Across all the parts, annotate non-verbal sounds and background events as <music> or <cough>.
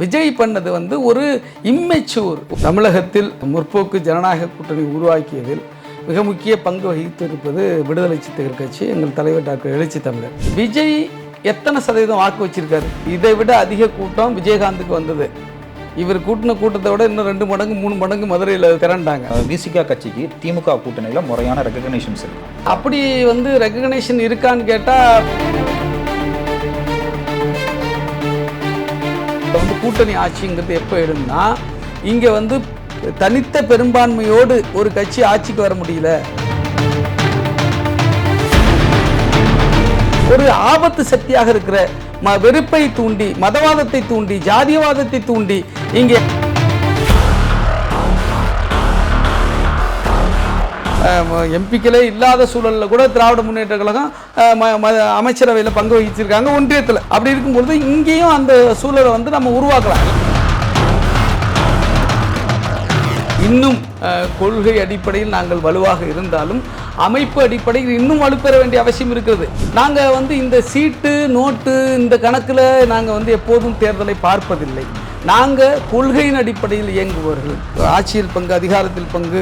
விஜய் பண்ணது வந்து ஒரு இம்மெச்சூர் தமிழகத்தில் முற்போக்கு ஜனநாயக கூட்டணி உருவாக்கியதில் மிக முக்கிய பங்கு வகித்திருப்பது விடுதலை சிறுத்தைகள் கட்சி. எங்கள் தலைவர் டாக்டர் எழுச்சி தமிழர். விஜய் எத்தனை சதவீதம் வாக்கு வச்சிருக்காரு? இதை விட அதிக கூட்டம் விஜயகாந்துக்கு வந்தது. இவர் கூட்டின கூட்டத்தை விட இன்னும் ரெண்டு மடங்கு மூணு மடங்கு மதுரையில் திரண்டாங்க. விசிகா கட்சிக்கு திமுக கூட்டணியில் முறையான ரெகக்னேஷன்ஸ் இருக்கு. அப்படி வந்து ரெகக்னேஷன் இருக்கான்னு கேட்டால் கூட்டணி ஆட்சிங்கிறது எப்போ எழுதுனா இங்கே வந்து தனித்த பெரும்பான்மையோடு ஒரு கட்சி ஆட்சிக்கு வர முடியல. ஒரு ஆபத்து சக்தியாக இருக்கிற வெறுப்பை தூண்டி மதவாதத்தை தூண்டி ஜாதியவாதத்தை தூண்டி இங்கே எம்பிக்களே இல்லாத சூழலில் கூட திராவிட முன்னேற்ற கழகம் ம- ம- அமைச்சரவையில் பங்கு வகிச்சிருக்காங்க ஒன்றியத்தில். அப்படி இருக்கும்பொழுது இங்கேயும் அந்த சூழலை வந்து நம்ம உருவாக்கலாம். இன்னும் கொள்கை அடிப்படையில் நாங்கள் வலுவாக இருந்தாலும் அமைப்பு அடிப்படையில் இன்னும் வலுப்பெற வேண்டிய அவசியம் இருக்கிறது. நாங்கள் வந்து இந்த சீட்டு நோட்டு இந்த கணக்கில் நாங்கள் வந்து எப்போதும் தேர்தலை பார்ப்பதில்லை. நாங்கள் கொள்கையின் அடிப்படையில் இயங்குபவர்கள். ஆட்சியில் பங்கு அதிகாரத்தில் பங்கு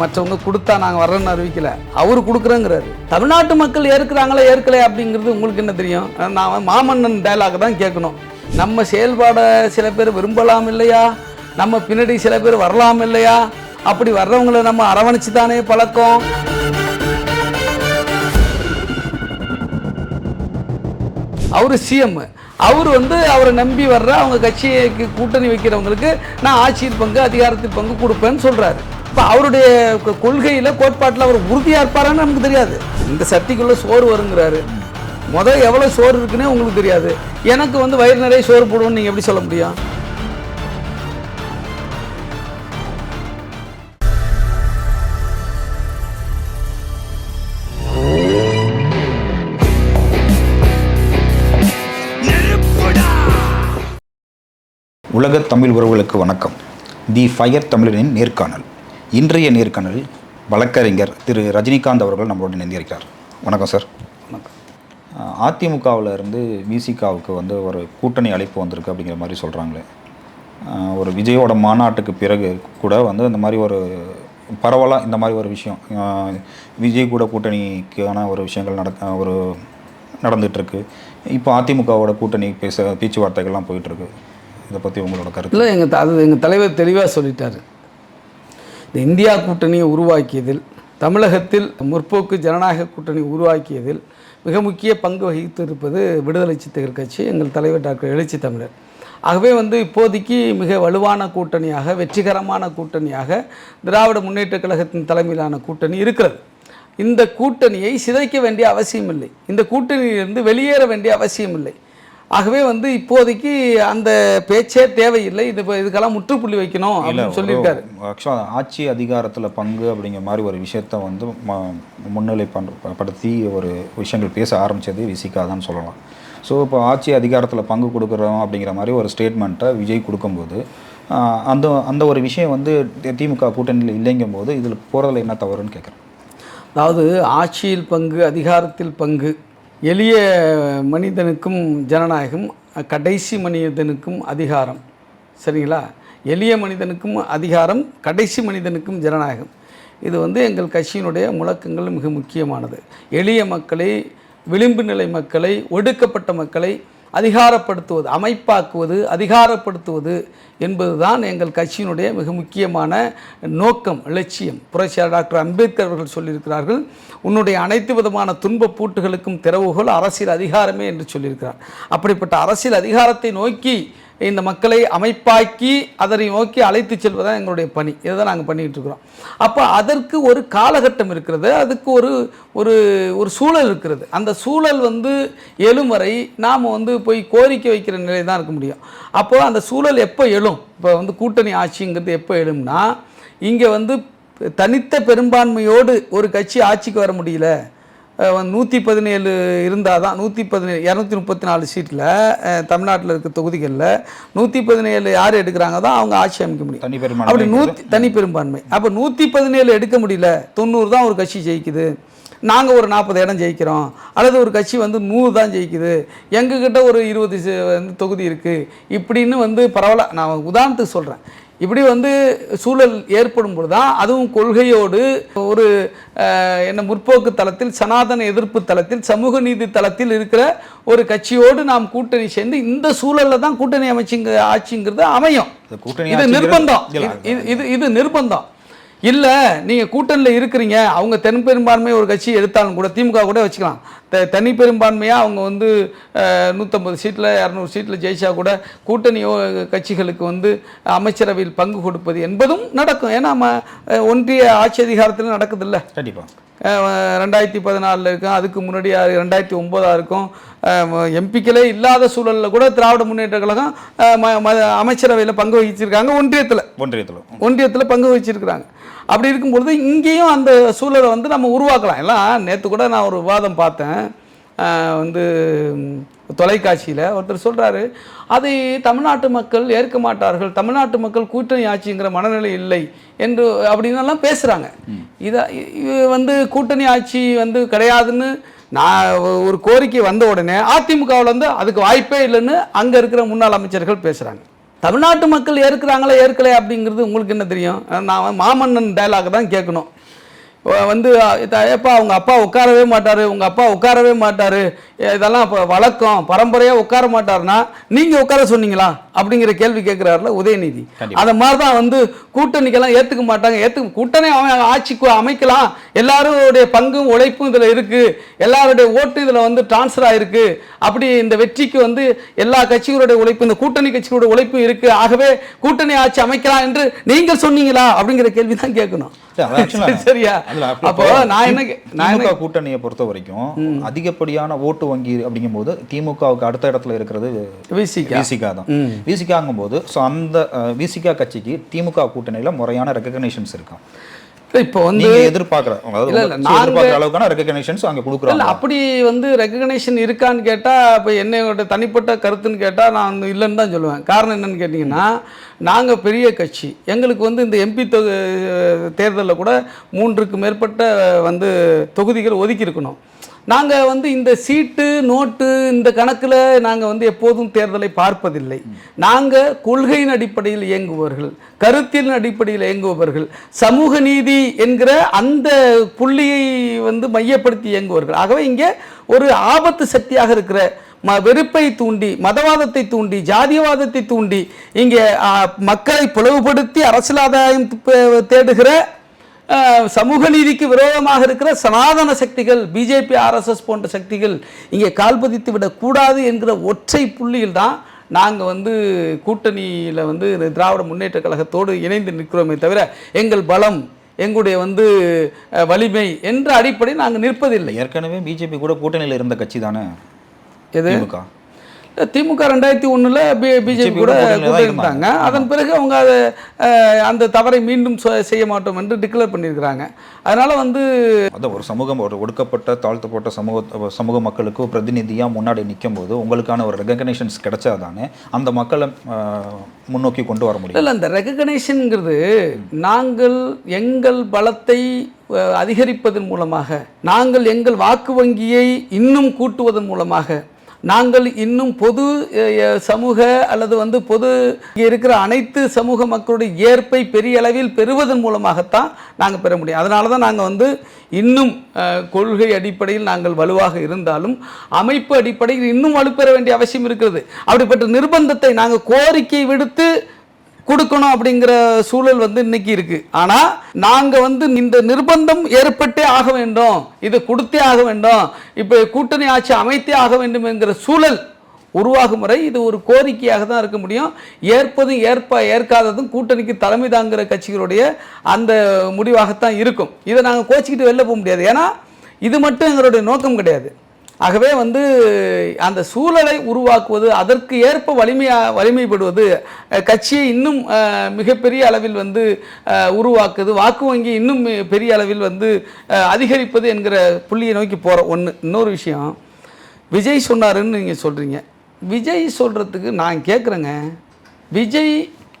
மற்றவங்க கொடுத்தா நாங்கள் வர்றோன்னு அறிவிக்கல. அவர் கொடுக்குறோங்கிறாரு. தமிழ்நாட்டு மக்கள் ஏற்கிறாங்களா ஏற்கலை அப்படிங்கிறது உங்களுக்கு என்ன தெரியும்? நான் மாமன்னன் டைலாக் தான் கேட்கணும். நம்ம செயல்பாடை சில பேர் விரும்பலாம் இல்லையா? நம்ம பின்னாடி சில பேர் வரலாம் இல்லையா? அப்படி வர்றவங்களை நம்ம அரவணைச்சு தானே பழக்கம். அவர் சிஎம் அவர் வந்து அவரை நம்பி வர்ற அவங்க கட்சிக்கு கூட்டணி வைக்கிறவங்களுக்கு நான் ஆட்சியில் பங்கு அதிகாரத்தில் பங்கு கொடுப்பேன்னு சொல்கிறாரு இப்போ அவருடைய கொள்கையில் கோட்பாட்டில் அவர் உறுதியாக இருப்பாரான்னு நமக்கு தெரியாது. இந்த சக்திக்குள்ளே சோறு வருங்கிறாரு. முதல் எவ்வளோ சோறு இருக்குன்னே உங்களுக்கு தெரியாது. எனக்கு வந்து வயிறு நிறைய சோறு போடுவோம்னு நீங்கள் எப்படி சொல்ல முடியும்? உலக தமிழ் உறவுகளுக்கு வணக்கம். தி ஃபயர் தமிழனின் நேர்காணல். இன்றைய நேர்காணலில் வழக்கறிஞர் திரு ரஜினிகாந்த் அவர்கள் நம்மளோடு இணைந்திருக்கிறார். வணக்கம் சார். வணக்கம். அதிமுகவில் இருந்து விசிகாவுக்கு வந்து ஒரு கூட்டணி அழைப்பு வந்திருக்கு அப்படிங்கிற மாதிரி சொல்கிறாங்களே ஒரு விஜயோட மாநாட்டுக்கு பிறகு கூட வந்து இந்த மாதிரி ஒரு பரவலாக இந்த மாதிரி ஒரு விஷயம் விஜய் கூட கூட்டணிக்கான ஒரு விஷயங்கள் நடக்க ஒரு நடந்துகிட்ருக்கு இப்போ அதிமுகவோட கூட்டணி பேச பேச்சுவார்த்தைகள்லாம் போயிட்டுருக்கு இதை பற்றி உங்களோட கருத்து? இல்லை எங்கள் அது எங்கள் தலைவர் தெளிவாக சொல்லிட்டார். இந்த இந்தியா கூட்டணியை உருவாக்கியதில் தமிழகத்தில் முற்போக்கு ஜனநாயக கூட்டணி உருவாக்கியதில் மிக முக்கிய பங்கு வகித்திருப்பது விடுதலை சித்தகர் கட்சி எங்கள் தலைவர் டாக்டர் எழுச்சி தமிழர். ஆகவே வந்து இப்போதைக்கு மிக வலுவான கூட்டணியாக வெற்றிகரமான கூட்டணியாக திராவிட முன்னேற்றக் கழகத்தின் தலைமையிலான கூட்டணி இருக்கிறது. இந்த கூட்டணியை சிதைக்க வேண்டிய அவசியம் இல்லை இந்த கூட்டணியிலிருந்து வெளியேற வேண்டிய அவசியம் இல்லை ஆகவே வந்து இப்போதைக்கு அந்த பேச்சே தேவையில்லை. இது இப்ப இதுக்கெல்லாம் முற்றுப்புள்ளி வைக்கணும் அப்படின்னு சொல்லியிருக்காரு. ஆக்சுவலாக ஆட்சி அதிகாரத்தில் பங்கு அப்படிங்கிற மாதிரி ஒரு விஷயத்த வந்து ம- முன்னிலை படுத்தி ஒரு விஷயங்கள் பேச ஆரம்பித்தது விசிகா தான் சொல்லலாம். ஸோ இப்போ ஆட்சி அதிகாரத்தில் பங்கு கொடுக்குறோம் அப்படிங்கிற மாதிரி ஒரு ஸ்டேட்மெண்ட்டை விஜய் கொடுக்கும்போது அந்த அந்த ஒரு விஷயம் வந்து திமுக கூட்டணியில் இல்லைங்கும் போது இதில் போகிறதுல என்ன தவறுன்னு கேட்குறேன் அதாவது ஆட்சியில் பங்கு அதிகாரத்தில் பங்கு எளிய மனிதனுக்கும் ஜனநாயகம் கடைசி மனிதனுக்கும் அதிகாரம். சரிங்களா? எளிய மனிதனுக்கும் அதிகாரம் கடைசி மனிதனுக்கும் ஜனநாயகம். இது வந்து எங்கள் கட்சியினுடைய முழக்கங்கள் மிக முக்கியமானது. எளிய மக்களை விளிம்பு நிலை மக்களை ஒடுக்கப்பட்ட மக்களை அதிகாரப்படுத்துவது அமைப்பாக்குவது அதிகாரப்படுத்துவது என்பதுதான் எங்கள் கட்சியினுடைய மிக முக்கியமான நோக்கம் லட்சியம். புரட்சியாளர் டாக்டர் அம்பேத்கர் அவர்கள் சொல்லியிருக்கிறார்கள் உன்னுடைய அனைத்து விதமான துன்பப் பூட்டுகளுக்கும் திறவுகோல் அரசியல் அதிகாரமே என்று சொல்லியிருக்கிறார். அப்படிப்பட்ட அரசியல் அதிகாரத்தை நோக்கி இந்த மக்களை அமைப்பாக்கி அதனை நோக்கி அழைத்து செல்வதான் எங்களுடைய பணி. இதை தான் நாங்கள் பண்ணிகிட்டு இருக்கிறோம். அப்போ அதற்கு ஒரு காலகட்டம் இருக்கிறது. அதுக்கு ஒரு ஒரு ஒரு சூழல் இருக்கிறது. அந்த சூழல் வந்து எழும் வரை நாம் வந்து போய் கோரிக்கை வைக்கிற நிலை தான் இருக்க முடியும். அப்போது அந்த சூழல் எப்போ எழும்? இப்போ வந்து கூட்டணி ஆட்சிங்கிறது எப்போ எழும்னா இங்கே வந்து தனித்த பெரும்பான்மையோடு ஒரு கட்சி ஆட்சிக்கு வர முடியல. நூற்றி பதினேழு இருந்தால் தான் நூற்றி பதினேழு இரநூத்தி முப்பத்தி நாலு சீட்டில் தமிழ்நாட்டில் இருக்க தொகுதிகளில் நூற்றி பதினேழு யார் எடுக்கிறாங்க தான் அவங்க ஆட்சி அமைக்க முடியும். தனி அப்படி நூற்றி தனி பெரும்பான்மை. அப்போ நூற்றி பதினேழு எடுக்க முடியல தொண்ணூறு தான் ஒரு கட்சி ஜெயிக்குது. நாங்கள் ஒரு நாற்பது இடம் ஜெயிக்கிறோம். அல்லது ஒரு கட்சி வந்து நூறு தான் ஜெயிக்குது. எங்ககிட்ட ஒரு இருபது வந்து தொகுதி இருக்குது இப்படின்னு வந்து பரவாயில்ல. நான் உதாரணத்துக்கு சொல்கிறேன் இப்படி வந்து சூழல் ஏற்படும் பொழுது தான் அதுவும் கொள்கையோடு ஒரு என்ன முற்போக்கு தளத்தில் சனாதன எதிர்ப்பு தளத்தில் சமூக நீதி தளத்தில் இருக்கிற ஒரு கட்சியோடு நாம் கூட்டணி சேர்ந்து இந்த சூழலில் தான் கூட்டணி அமைச்சுங்க ஆட்சிங்கிறது அமையும். இது நிர்பந்தம். இது இது நிர்பந்தம். இல்லை நீங்கள் கூட்டணியில் இருக்கிறீங்க. அவங்க தென் பெரும்பான்மை ஒரு கட்சி எடுத்தாலும் கூட திமுக கூட வச்சுக்கலாம். த தனி பெரும்பான்மையாக அவங்க வந்து நூற்றம்பது சீட்டில் இரநூறு சீட்டில் ஜெயிச்சா கூட கூட்டணி கட்சிகளுக்கு வந்து அமைச்சரவையில் பங்கு கொடுப்பது என்பதும் நடக்கும். ஏன்னா நம்ம ஒன்றிய ஆட்சி அதிகாரத்தில் நடக்குதுல்ல. கண்டிப்பாக ரெண்டாயிரத்தி பதினாலில் இருக்கும். அதுக்கு முன்னாடி ரெண்டாயிரத்தி ஒம்போதாக இருக்கும். எம்பிக்களே இல்லாத சூழலில் கூட திராவிட முன்னேற்ற கழகம் அமைச்சரவையில் பங்கு வகிச்சிருக்காங்க. ஒன்றியத்தில். ஒன்றியத்தில். ஒன்றியத்தில் பங்கு வச்சிருக்கிறாங்க அப்படி இருக்கும்பொழுது இங்கேயும் அந்த சூழலை வந்து நம்ம உருவாக்கலாம். எல்லாம் நேற்று கூட நான் ஒரு விவாதம் பார்த்தேன். வந்து தொலைக்காட்சியில் ஒருத்தர் சொல்கிறாரு அதை தமிழ்நாட்டு மக்கள் ஏற்க மாட்டார்கள். தமிழ்நாட்டு மக்கள் கூட்டணி ஆட்சிங்கிற மனநிலை இல்லை என்று அப்படின்னெல்லாம் பேசுகிறாங்க இதை இது வந்து கூட்டணி ஆட்சி வந்து கிடையாதுன்னு நான் ஒரு கோரிக்கை வந்த உடனே அதிமுகவில் வந்து அதுக்கு வாய்ப்பே இல்லைன்னு அங்கே இருக்கிற முன்னாள் அமைச்சர்கள் பேசுகிறாங்க தமிழ்நாட்டு மக்கள் ஏற்கிறாங்களா ஏற்கலை அப்படிங்கிறது உங்களுக்கு என்ன தெரியும்? நான் மாமன்னன் டயலாக் தான் கேட்கணும். வந்து ஏப்பா உங்கள் அப்பா உட்காரவே மாட்டார் உங்கள் அப்பா உட்காரவே மாட்டார். இதெல்லாம் இப்போ வழக்கம். பரம்பரையாக உட்கார மாட்டாருன்னா நீங்கள் உட்கார சொன்னீங்களா? அப்படிங்கிற கேள்வி கேட்குறாருல உதயநிதி. அதை மாதிரி தான் வந்து கூட்டணிக்கெல்லாம் ஏற்றுக்க மாட்டாங்க. ஏற்றுக்க கூட்டணி அவன் ஆட்சிக்கு அமைக்கலாம். எல்லாருடைய பங்கும் உழைப்பும் இதில் இருக்குது எல்லாருடைய ஓட்டு இதில் வந்து டிரான்ஸ்ஃபர் ஆயிருக்கு. அப்படி இந்த வெற்றிக்கு வந்து எல்லா கட்சிகளுடைய உழைப்பு இந்த கூட்டணி கட்சிகளுடைய உழைப்பும் இருக்குது ஆகவே கூட்டணி ஆட்சி அமைக்கலாம் என்று நீங்கள் சொன்னீங்களா? அப்படிங்கிற கேள்வி தான் கேட்கணும் <laughs> சரியா? அப்போ நான் என்ன திமுக கூட்டணியை பொறுத்த வரைக்கும் அதிகப்படியான ஓட்டு வங்கி அப்படிங்கும்போது திமுகவுக்கு அடுத்த இடத்துல இருக்கிறது விசிகா. தான். விசிகாங்கும் போது ஸோ அந்த விசிகா கட்சிக்கு திமுக கூட்டணியில முறையான ரெகக்னேஷன்ஸ் இருக்கும் இப்போ வந்து நீங்க எதிர்பார்க்குற அளவுக்கான ரெகக்னேஷன்ஸ் அங்க கொடுக்குறாங்க. அப்படி வந்து ரெகக்னேஷன் இருக்கான்னு கேட்டால் இப்போ என்னோட தனிப்பட்ட கருத்துன்னு கேட்டால் நான் இல்லைன்னு தான் சொல்லுவேன். காரணம் என்னன்னு கேட்டிங்கன்னா நாங்கள் பெரிய கட்சி. எங்களுக்கு வந்து இந்த எம்பி தொகு தேர்தலில் கூட மூன்றுக்கு மேற்பட்ட வந்து தொகுதிகள் ஒதுக்கி இருக்கணும் நாங்கள் வந்து இந்த சீட்டு நோட்டு இந்த கணக்கில் நாங்கள் வந்து எப்போதும் தேர்தலை பார்ப்பதில்லை. நாங்கள் கொள்கையின் அடிப்படையில் இயங்குபவர்கள் கருத்தின் அடிப்படையில் இயங்குபவர்கள் சமூக நீதி என்கிற அந்த புள்ளியை வந்து மையப்படுத்தி இயங்குவார்கள் ஆகவே இங்கே ஒரு ஆபத்து சக்தியாக இருக்கிற ம வெறுப்பை தூண்டி மதவாதத்தை தூண்டி ஜாதியவாதத்தை தூண்டி இங்கே மக்களை பிளவுபடுத்தி அரசியல் ஆதாயம் தேடுகிற சமூக நீதிக்கு விரோதமாக இருக்கிற சனாதன சக்திகள் பிஜேபி ஆர்எஸ்எஸ் போன்ற சக்திகள் இங்கே கால்பதித்து விடக்கூடாது என்கிற ஒற்றை புள்ளியில் தான் நாங்கள் வந்து கூட்டணியில் வந்து திராவிட முன்னேற்ற கழகத்தோடு இணைந்து நிற்கிறோமே தவிர எங்கள் பலம் எங்களுடைய வந்து வலிமை என்ற அடிப்படையில் நாங்கள் நிற்பதில்லை. ஏற்கனவே பிஜேபி கூட கூட்டணியில இருந்த கட்சி தானே? எது? திமுக ரெண்டாயிரத்தி ஒன்றில் பிஜேபி கூட தான் இருந்தாங்க அதன் பிறகு அவங்க அதை அந்த தவறை மீண்டும் செய்ய மாட்டோம் என்று டிக்ளேர் பண்ணியிருக்கிறாங்க. அதனால் வந்து அதான் ஒரு சமூகம் ஒரு ஒடுக்கப்பட்ட தாழ்த்தப்பட்ட சமூக சமூக மக்களுக்கு பிரதிநிதியா முன்னாடி நிற்கும் போது உங்களுக்கான ஒரு ரெகக்னேஷன்ஸ் கிடைச்சாதானே அந்த மக்களை முன்னோக்கி கொண்டு வர முடியும். இல்லை இந்த ரெகக்னேஷனுங்கிறது நாங்கள் எங்கள் பலத்தை அதிகரிப்பதன் மூலமாக நாங்கள் எங்கள் வாக்கு வங்கியை இன்னும் கூட்டுவதன் மூலமாக நாங்கள் இன்னும் பொது சமூக அல்லது வந்து பொது இங்கே இருக்கிற அனைத்து சமூக மக்களுடைய ஏற்பை பெரிய அளவில் பெறுவதன் மூலமாகத்தான் நாங்கள் பெற முடியும். அதனால தான் நாங்கள் வந்து இன்னும் கொள்கை அடிப்படையில் நாங்கள் வலுவாக இருந்தாலும் அமைப்பு அடிப்படையில் இன்னும் வலுப்பெற வேண்டிய அவசியம் இருக்கிறது. அப்படிப்பட்ட நிர்பந்தத்தை நாங்கள் கோரிக்கை விடுத்து கொடுக்கணும் அப்படிங்கிற சூழல் வந்து இன்னைக்கு இருக்கு. ஆனா நாங்க வந்து இந்த நிர்பந்தம் ஏற்பட்டே ஆக வேண்டும். இதை கொடுத்தே ஆக வேண்டும். இப்போ கூட்டணி ஆட்சி அமைத்தே ஆக வேண்டும் என்கிற சூழல் உருவாகும் வரை இது ஒரு கோரிக்கையாக தான் இருக்க முடியும். ஏற்பதும் ஏற்ப ஏற்காததும் கூட்டணிக்கு தலைமை தாங்குகிற கட்சிகளுடைய அந்த முடிவாகத்தான் இருக்கும். இதை நாங்கள் கோச்சிக்கிட்டு வெளில போக முடியாது. ஏன்னா இது மட்டும் எங்களுடைய நோக்கம் கிடையாது. ஆகவே வந்து அந்த சூழலை உருவாக்குவது அதற்கு ஏற்ப வலிமையா வலிமைப்படுவது கட்சியை இன்னும் மிகப்பெரிய அளவில் வந்து உருவாக்குது வாக்கு வங்கி இன்னும் பெரிய அளவில் வந்து அதிகரிப்பது என்கிற புள்ளியை நோக்கி போகிற ஒன்று இன்னொரு விஷயம் விஜய் சொன்னாருன்னு நீங்கள் சொல்கிறீங்க விஜய் சொல்கிறதுக்கு நான் கேட்குறேங்க விஜய்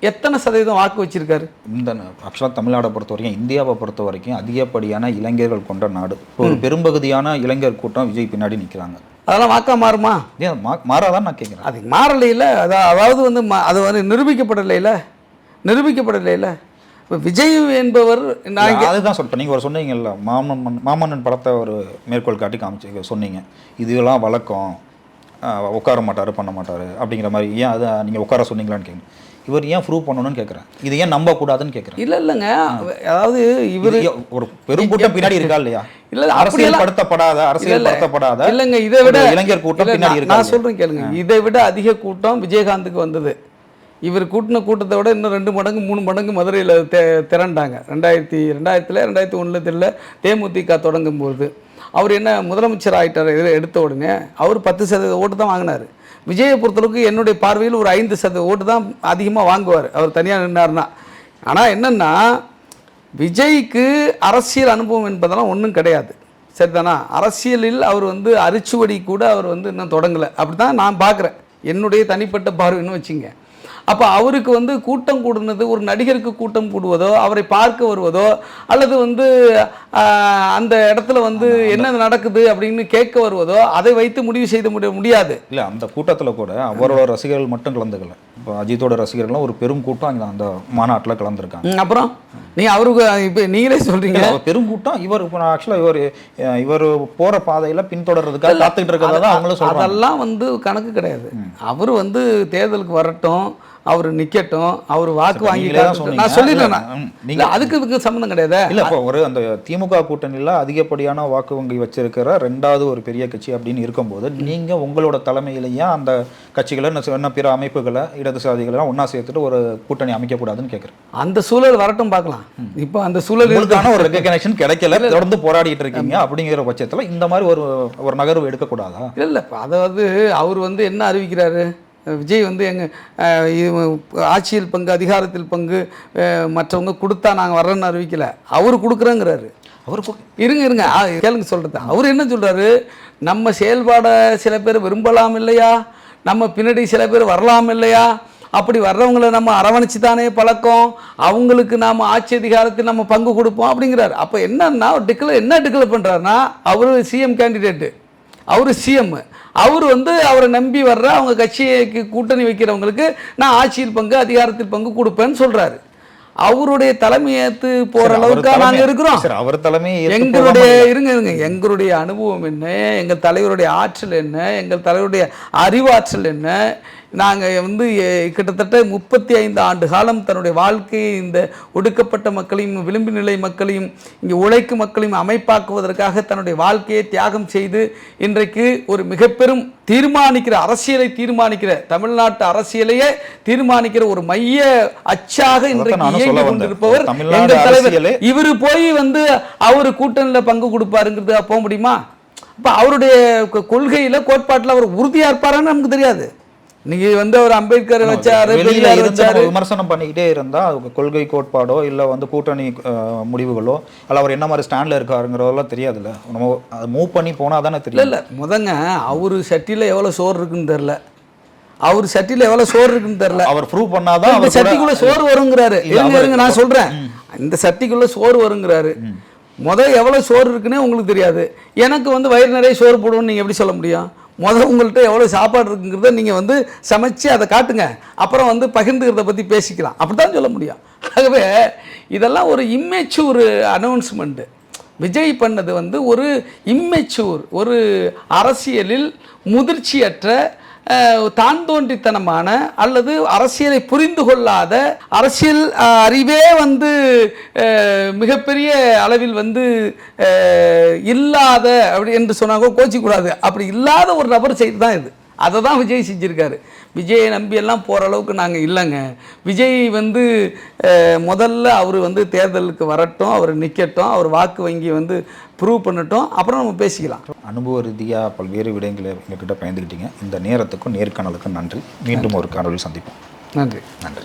எத்தனை சதவீதம் வாக்கு வச்சிருக்காரு? இந்த ஆக்சுவலாக தமிழ்நாடை பொறுத்த வரைக்கும் இந்தியாவை பொறுத்த வரைக்கும் அதிகப்படியான இளைஞர்கள் கொண்ட நாடு. ஒரு பெரும்பகுதியான இளைஞர் கூட்டம் விஜய் பின்னாடி நிற்கிறாங்க அதெல்லாம் வாக்கா மாறுமா? ஏன் மா மாறாதான் நான் கேட்குறேன். அது மாறலையில் அதா அதாவது வந்து அது வந்து நிரூபிக்கப்படலையில? நிரூபிக்கப்படலையில? இப்போ விஜய் என்பவர் நான் அதுதான் சொல்லிட்டேன் நீங்கள் ஒரு சொன்னீங்கல்ல மாமன் மாமன்னன் படத்தை ஒரு மேற்கோள் காட்டி காமிச்சு சொன்னீங்க. இதுலாம் வழக்கம் உட்கார மாட்டாரு பண்ண மாட்டாரு அப்படிங்கிற மாதிரி. ஏன் அதை நீங்கள் உட்கார சொன்னீங்களான்னு கேட்குறேன். இவர் ஏன் ப்ரூவ் பண்ணணும்னு கேட்குறேன் இது ஏன் நம்பக்கூடாதுன்னு கேட்குறேன் இல்லை இல்லைங்க. அதாவது இவர் ஒரு பெரும் கூட்டம் பின்னாடி இருக்கா இல்லையா? இல்ல, அரசியல் படுத்தப்படாத அரசியல் படுத்தப்படாத இல்லைங்க இதை விட இளைஞர் கூட்டம் பின்னாடி இருக்கா நான் சொல்றேன் கேளுங்க. இதை விட அதிக கூட்டம் விஜயகாந்துக்கு வந்தது. இவர் கூட்டின கூட்டத்தை விட இன்னும் ரெண்டு மடங்கு மூணு மடங்கு மதுரையில் தெ திரண்டாங்க. ரெண்டாயிரத்தி ரெண்டாயிரத்தில் ரெண்டாயிரத்தி ஒன்றில் தெரியல தேமுதிக தொடங்கும் போது அவர் என்ன முதலமைச்சர் ஆயிட்டார் இதில் எடுத்த உடனே அவர் பத்து சதவீத ஓட்டு தான் வாங்கினார். விஜயை பொறுத்தளவுக்கு என்னுடைய பார்வையில் ஒரு ஐந்து சத ஓட்டு தான் அதிகமாக வாங்குவார். அவர் தனியாக நின்னார்னா ஆனால் என்னென்னா விஜய்க்கு அரசியல் அனுபவம் என்பதெல்லாம் ஒன்றும் கிடையாது. சரிதானா? அரசியலில் அவர் வந்து அரிச்சுவடி கூட அவர் வந்து இன்னும் தொடங்கலை. அப்படி தான் நான் பார்க்குறேன். என்னுடைய தனிப்பட்ட பார்வைன்னு வச்சுங்க. அப்போ அவருக்கு வந்து கூட்டம் கூடுனது ஒரு நடிகருக்கு கூட்டம் கூடுவதோ அவரை பார்க்க வருவதோ அல்லது வந்து அந்த இடத்துல வந்து என்ன நடக்குது அப்படின்னு கேட்க வருவதோ அதை வைத்து முடிவு செய்து முடிய முடியாது. இல்லை அந்த கூட்டத்தில் கூட அவரோட ரசிகர்கள் மட்டும் கலந்துக்கல. இப்போ அஜித்தோட ரசிகர்கள்லாம் ஒரு பெரும் கூட்டம் அங்கே அந்த மாநாட்டில் கலந்துருக்காங்க. அப்புறம்? நீ அவருக்கு இப்போ நீங்களே சொல்கிறீங்க பெரும் கூட்டம். இவர் ஆக்சுவலாக இவர் இவர் போற பாதையில பின்தொடர்றதுக்காக காத்துக்கிட்டு இருக்கிறதா அவங்களும் சொல்றாங்க. அதெல்லாம் வந்து கணக்கு கிடையாது. அவர் வந்து தேர்தலுக்கு வரட்டும் அவர் நிக்கட்டும் அவர் வாக்கு வாங்கி நீங்களே தான் காட்டட்டும். சொன்னீங்க. நான் இல்ல, நீங்க- அதுக்கு இதுக்கு சம்மந்தம் கிடையாது. இல்ல இப்போ ஒரு அந்த திமுக கூட்டணியில் அதிகப்படியான வாக்கு வங்கி வச்சிருக்கிற ரெண்டாவது ஒரு பெரிய கட்சி அப்படின்னு இருக்கும்போது நீங்க உங்களோட தலைமையிலேயே அந்த கட்சிகளை என்ன சொ- என்ன பிற அமைப்புகளை இடதுசாரிகளை ஒண்ணா சேர்த்துட்டு ஒரு கூட்டணி அமைக்கக்கூடாதுன்னு கேட்குறேன் அந்த சூழல் வரட்டும் பார்க்கலாம். இப்போ அந்த சூழல் ஒரு ரெகக்னேஷன் கிடைக்கல தொடர்ந்து போராடிட்டு இருக்கீங்க அப்படிங்கிற பட்சத்துல இந்த மாதிரி ஒரு ஒரு நகர்வு எடுக்கக்கூடாதா? இல்லை அதாவது அவர் வந்து என்ன அறிவிக்கிறாரு? விஜய் வந்து எங்கள் ஆட்சியில் பங்கு அதிகாரத்தில் பங்கு மற்றவங்க கொடுத்தா நாங்கள் வர்றோன்னு அறிவிக்கல. அவர் கொடுக்குறேங்கிறாரு. அவர் இருங்க இருங்க. கேளுங்க சொல்கிறது அவர் என்ன சொல்றாரு? நம்ம செயல்பாடை சில பேர் விரும்பலாம் இல்லையா? நம்ம பின்னாடி சில பேர் வரலாம் இல்லையா? அப்படி வர்றவங்களை நம்ம அரவணைச்சு தானே பழக்கம்? அவங்களுக்கு நாம் ஆட்சி அதிகாரத்தில் நம்ம பங்கு கொடுப்போம் அப்படிங்கிறாரு. அப்போ என்னன்னா டிக்ளர் என்ன டிக்ளேர் பண்ணுறாருன்னா அவர் சிஎம் கேண்டிடேட்டு அவர் சிஎம் அவர் வந்து அவரை நம்பி வர்ற அவங்க கட்சிக்கு கூட்டணி வைக்கிறவங்களுக்கு நான் ஆட்சியில் பங்கு அதிகாரத்தில் பங்கு கொடுப்பேன்னு சொல்றாரு. அவருடைய தலைமையேற்று போற அளவுக்கு நாங்க தலைமை- இருக்கிறோம். சரி, அவர் ஏத்துப் எங்களுடைய இருங்க இருங்க. எங்களுடைய அனுபவம் என்ன? எங்கள் தலைவருடைய ஆற்றல் என்ன? எங்கள் தலைவருடைய அறிவாற்றல் என்ன? நாங்கள் வந்து கிட்டத்தட்ட முப்பத்தி ஐந்து ஆண்டு காலம் தன்னுடைய வாழ்க்கையை இந்த ஒடுக்கப்பட்ட மக்களையும் விளிம்பு நிலை மக்களையும் இங்கே உழைக்கும் மக்களையும் அமைப்பாக்குவதற்காக தன்னுடைய வாழ்க்கையை தியாகம் செய்து இன்றைக்கு ஒரு மிகப்பெரும் தீர்மானிக்கிற அரசியலை தீர்மானிக்கிற தமிழ்நாட்டு அரசியலையே தீர்மானிக்கிற ஒரு மைய அச்சாக இன்றைக்கு இயங்கி. கொண்டிருப்பவர் எங்கள் தலைவர். இவர் போய் வந்து அவர் கூட்டணியில் பங்கு கொடுப்பாருங்கிறது போக முடியுமா? அப்போ அவருடைய கொள்கையில கோட்பாட்டில் அவர் உறுதியா இருப்பாரான்னு நமக்கு தெரியாது. நீங்க வந்து அவர் அம்பேத்கர் வச்சாரு பெரியார் வச்சாரு. விமர்சனம் பண்ணிக்கிட்டே இருந்தா கொள்கை கோட்பாடோ இல்ல வந்து கூட்டணி முடிவுகளோ அல்ல அவர் என்ன மாதிரி ஸ்டாண்ட்ல இருக்காருங்கிறதெல்லாம் தெரியாதுல்ல. நம்ம அதை மூவ் பண்ணி போனா தானே தெரியும். இல்ல முதங்க அவரு சட்டியில எவ்வளவு சோறு இருக்குன்னு தெரியல. அவர் சட்டியில எவ்வளவு சோறு இருக்குன்னு தெரியல. அவர் ப்ரூவ் பண்ணாதான் இந்த சட்டிக்குள்ள சோறு வருங்கிறாரு. இருங்க இருங்க நான் சொல்றேன். இந்த சட்டிக்குள்ள சோறு வருங்கிறாரு. முத எவ்வளவு சோறு இருக்குன்னே உங்களுக்கு தெரியாது. எனக்கு வந்து வயிறு நிறைய சோறு போடுவோம்னு நீங்க எப்படி சொல்ல முடியும்? முதல் உங்கள்கிட்ட எவ்வளோ சாப்பாடு இருக்குங்கிறத நீங்கள் வந்து சமைச்சு அதை காட்டுங்க. அப்புறம் வந்து பகிர்ந்துக்கிறத பற்றி பேசிக்கலாம். அப்படித்தான் சொல்ல முடியும். ஆகவே இதெல்லாம் ஒரு இம்மெச்சூர் அனௌன்ஸ்மெண்ட்டு விஜய் பண்ணது வந்து ஒரு இம்மெச்சூர் ஒரு அரசியலில் முதிர்ச்சியற்ற தான் தோன்றித்தனமான அல்லது அரசியலை புரிந்து கொள்ளாத அரசியல் அறிவே வந்து மிகப்பெரிய அளவில் வந்து இல்லாத அப்படி என்று சொன்னாங்க. கோச்சிக்கூடாது. அப்படி இல்லாத ஒரு நபர் செய்து தான் இது. அதை தான் விஜய் செஞ்சுருக்காரு. விஜயை நம்பி எல்லாம் போகிற அளவுக்கு நாங்கள் இல்லைங்க. விஜய் வந்து முதல்ல அவர் வந்து தேர்தலுக்கு வரட்டும் அவர் நிற்கட்டும் அவர் வாக்கு வங்கி வந்து ப்ரூவ் பண்ணட்டும் அப்புறம் நம்ம பேசிக்கலாம். அனுபவ ரீதியா பல்வேறு விடயங்களை எங்ககிட்ட பயந்துக்கிட்டீங்க இந்த நேரத்துக்கும் நேர்காணலுக்கும் நன்றி. மீண்டும் ஒரு காணொலி சந்திப்போம். நன்றி. நன்றி.